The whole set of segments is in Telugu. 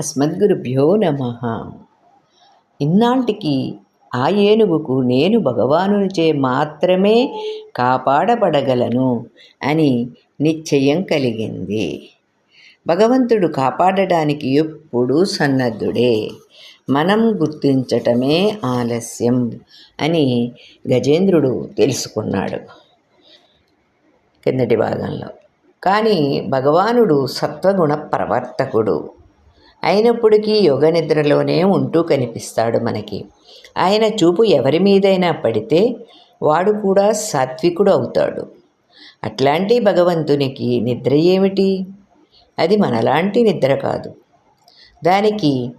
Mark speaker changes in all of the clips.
Speaker 1: అస్మద్గురుభ్యో నమ. ఇన్నాటికి ఆ ఏనుగుకు నేను భగవానునిచే మాత్రమే కాపాడబడగలను అని నిశ్చయం కలిగింది. భగవంతుడు కాపాడడానికి ఎప్పుడూ సన్నద్ధుడే. మనం గుర్తించటమే ఆలస్యం అని గజేంద్రుడు తెలుసుకున్నాడు కిందటి భాగంలో. కానీ భగవానుడు సత్వగుణ ప్రవర్తకుడు. అయినప్పటికీ యోగ నిద్రలోనే ఉంటూ కనిపిస్తాడు మనకి. ఆయన చూపు ఎవరి మీదైనా పడితే వాడు కూడా సాత్వికుడు అవుతాడు. అట్లాంటి భగవంతునికి నిద్ర ఏమిటి? అది మనలాంటి నిద్ర కాదు. దానికి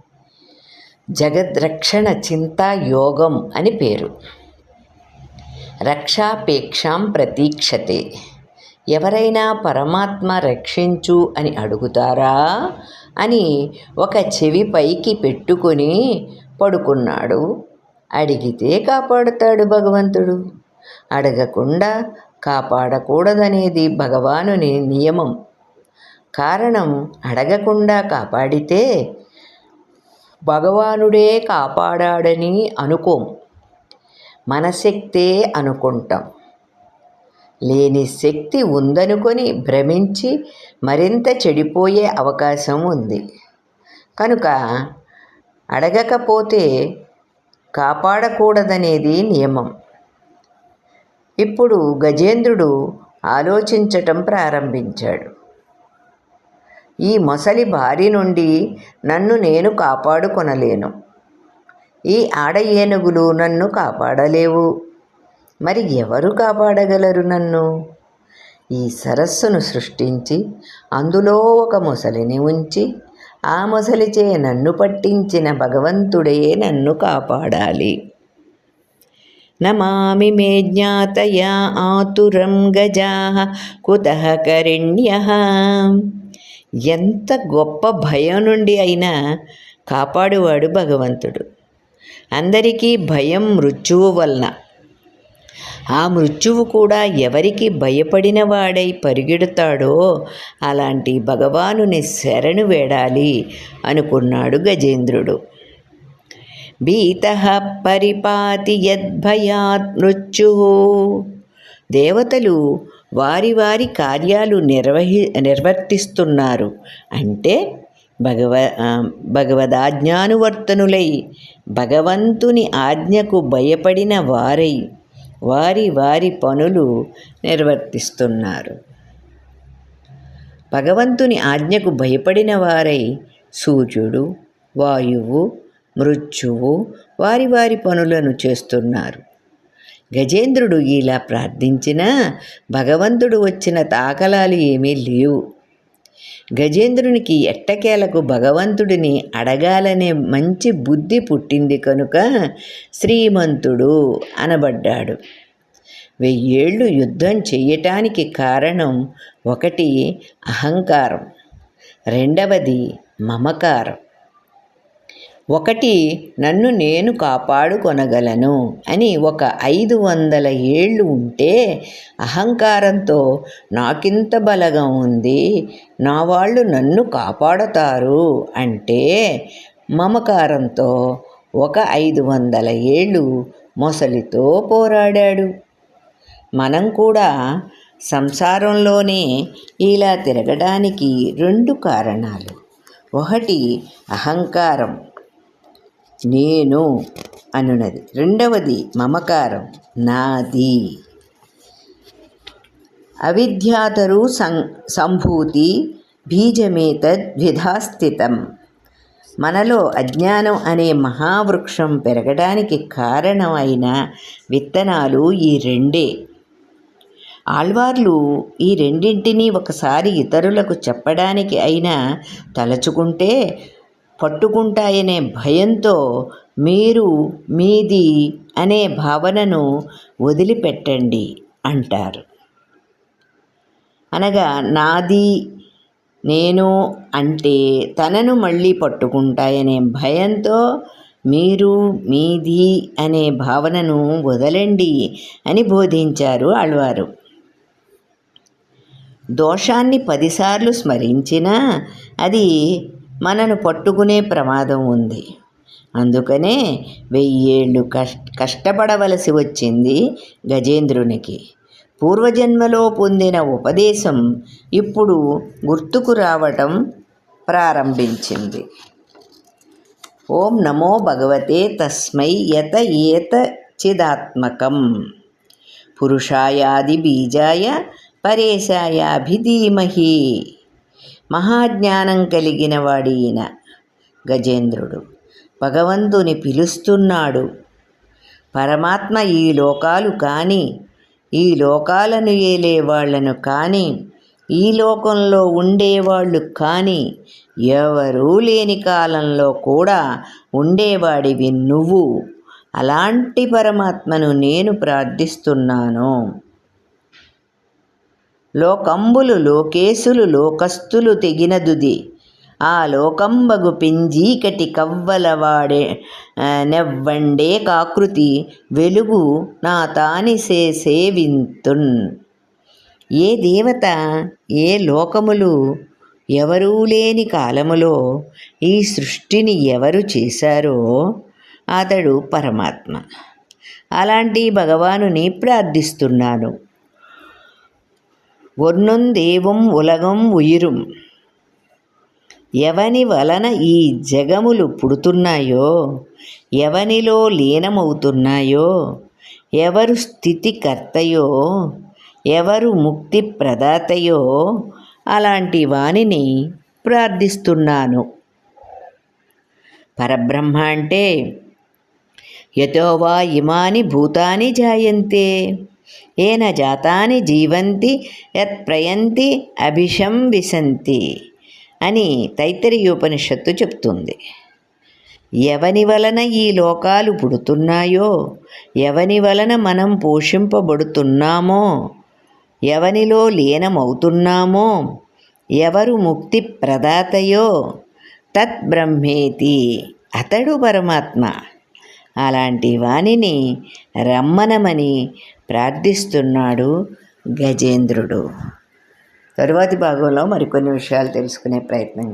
Speaker 1: జగద్రక్షణ చింతా యోగం అని పేరు. రక్షాపేక్షాం ప్రతీక్షతే. ఎవరైనా పరమాత్మ రక్షించు అని అడుగుతారా? అని ఒక చెవి పైకి పెట్టుకొని పడుకున్నాడు. అడిగితే కాపాడుతాడు భగవంతుడు. అడగకుండా కాపాడకూడదనేది భగవానుని నియమం. కారణం అడగకుండా కాపాడితే భగవానుడే కాపాడాడని అనుకోం. మనశక్తే అనుకుంటాం. లేని శక్తి ఉందనుకొని భ్రమించి మరింత చెడిపోయే అవకాశం ఉంది. కనుక అడగకపోతే కాపాడకూడదనేది నియమం. ఇప్పుడు గజేంద్రుడు ఆలోచించటం ప్రారంభించాడు. ఈ మొసలి బారి నుండి నన్ను నేను కాపాడుకొనలేను. ఈ ఆడ ఏనుగులు నన్ను కాపాడలేవు. మరి ఎవరు కాపాడగలరు నన్ను? ఈ సరస్సును సృష్టించి అందులో ఒక మొసలిని ఉంచి ఆ మొసలిచే నన్ను పట్టించిన భగవంతుడే నన్ను కాపాడాలి. నమామి మే జ్ఞాతయా ఆతురం గజా కుతః కరిణ్య. ఎంత గొప్ప భయం నుండి అయినా కాపాడువాడు భగవంతుడు. అందరికీ భయం మృత్యువు వలన. ఆ మృత్యువు కూడా ఎవరికి భయపడిన వాడై పరిగెడతాడో అలాంటి భగవానుని శరణు వేడాలి అనుకున్నాడు గజేంద్రుడు. భీత పరిపాతి యద్భయాత్ మృత్యు. దేవతలు వారి వారి కార్యాలు నిర్వహి నిర్వర్తిస్తున్నారు. అంటే భగవ భగవదాజ్ఞానువర్తనులై భగవంతుని ఆజ్ఞకు భయపడిన వారై వారి వారి పనులు నిర్వర్తిస్తున్నారు. భగవంతుని ఆజ్ఞకు భయపడిన వారై సూర్యుడు వాయువు మృత్యువు వారి వారి పనులను చేస్తున్నారు. గజేంద్రుడు ఇలా ప్రార్థించినా భగవంతుడు వచ్చిన తాకలాలు ఏమీ లేవు. గజేంద్రునికి ఎట్టకేలకు భగవంతుడిని అడగాలనే మంచి బుద్ధి పుట్టింది కనుక శ్రీమంతుడు అనబడ్డాడు. వెయ్యేళ్ళు యుద్ధం చెయ్యటానికి కారణం ఒకటి అహంకారం రెండవది మమకారం. ఒకటి నన్ను నేను కాపాడుకొనగలను అని ఒక ఐదు వందల ఏళ్ళు ఉంటే అహంకారంతో నాకింత బలగం ఉంది నా వాళ్ళు నన్ను కాపాడతారు అంటే మమకారంతో ఒక ఐదు వందల ఏళ్ళు మొసలితో పోరాడాడు. మనం కూడా సంసారంలోనే ఇలా తిరగడానికి రెండు కారణాలు. ఒకటి అహంకారం. నేను అనున్నది. రెండవది మమకారం. నాది. అవిద్యాతరు సం సంభూతి బీజమేతద్విధాస్థితం మనలో అజ్ఞానం అనే మహావృక్షం పెరగడానికి కారణమైన విత్తనాలు ఈ రెండే. ఆళ్వార్లు ఈ రెండింటినీ ఒకసారి ఇతరులకు చెప్పడానికి అయినా తలచుకుంటే పట్టుకుంటాయనే భయంతో మీరు మీది అనే భావనను వదిలిపెట్టండి అంటారు. అనగా నాది నేను అంటే తనను మళ్ళీ పట్టుకుంటాయనే భయంతో మీరు మీది అనే భావనను వదలండి అని బోధించారు ఆళ్వారు. దోషాన్ని పదిసార్లు స్మరించినా అది మనను పట్టుకునే ప్రమాదం ఉంది. అందుకనే వెయ్యేళ్ళు కష్ట కష్టపడవలసి వచ్చింది గజేంద్రునికి. పూర్వజన్మలో పొందిన ఉపదేశం ఇప్పుడు గుర్తుకు రావటం ప్రారంభించింది. ఓం నమో భగవతే తస్మై యత ఏత చిదాత్మకం. పురుషాయాది బీజాయ పరేశాయాభిధీమహి. మహాజ్ఞానం కలిగిన వాడిన గజేంద్రుడు. భగవంతుని పిలుస్తున్నాడు. పరమాత్మ ఈ లోకాలు కానీ ఈ లోకాలను ఏలే వాళ్ళను కానీ ఈ లోకంలో ఉండేవాళ్ళు కానీ ఎవరూ లేని కాలంలో కూడా ఉండేవాడివి నువ్వు. అలాంటి పరమాత్మను నేను ప్రార్థిస్తున్నాను. లోకంబులు లోకేశులు లోకస్తులు తెగినదుది. ఆ లోకంబగు పింజీకటి కవ్వలవాడే నెవ్వండే కాకృతి వెలుగు నా తానిసే సేవింతున్. ఏ దేవత ఏ లోకములు ఎవరూ లేని కాలములో ఈ సృష్టిని ఎవరు చేశారో అతడు పరమాత్మ. అలాంటి భగవానుని ప్రార్థిస్తున్నాను. వర్ణం దేవం ఉలగం ఉయిరుం. ఎవని వలన ఈ జగములు పుడుతున్నాయో? ఎవనిలో లీనమవుతున్నాయో? ఎవరు స్థితికర్తయో? ఎవరు ముక్తి ప్రదాతయో అలాంటి వాణిని ప్రార్థిస్తున్నాను. పరబ్రహ్మ అంటే యథోవా ఇమాని భూతాని జాయంతే. ఏన జాతాని జీవంతి యత్ ప్రయంతి అభిషం విశంతి అని తైత్తరీయోపనిషత్తు చెప్తుంది. ఎవని వలన ఈ లోకాలు పుడుతున్నాయో ఎవని వలన మనం పోషింపబడుతున్నామో ఎవనిలో లీనమవుతున్నామో ఎవరు ముక్తి ప్రదాతయో తత్ బ్రహ్మేతి అతడు పరమాత్మ. అలాంటి వాణిని రమ్మనమని ప్రార్థిస్తున్నాడు గజేంద్రుడు. తరువాతి భాగంలో మరికొన్ని విషయాలు తెలుసుకునే ప్రయత్నం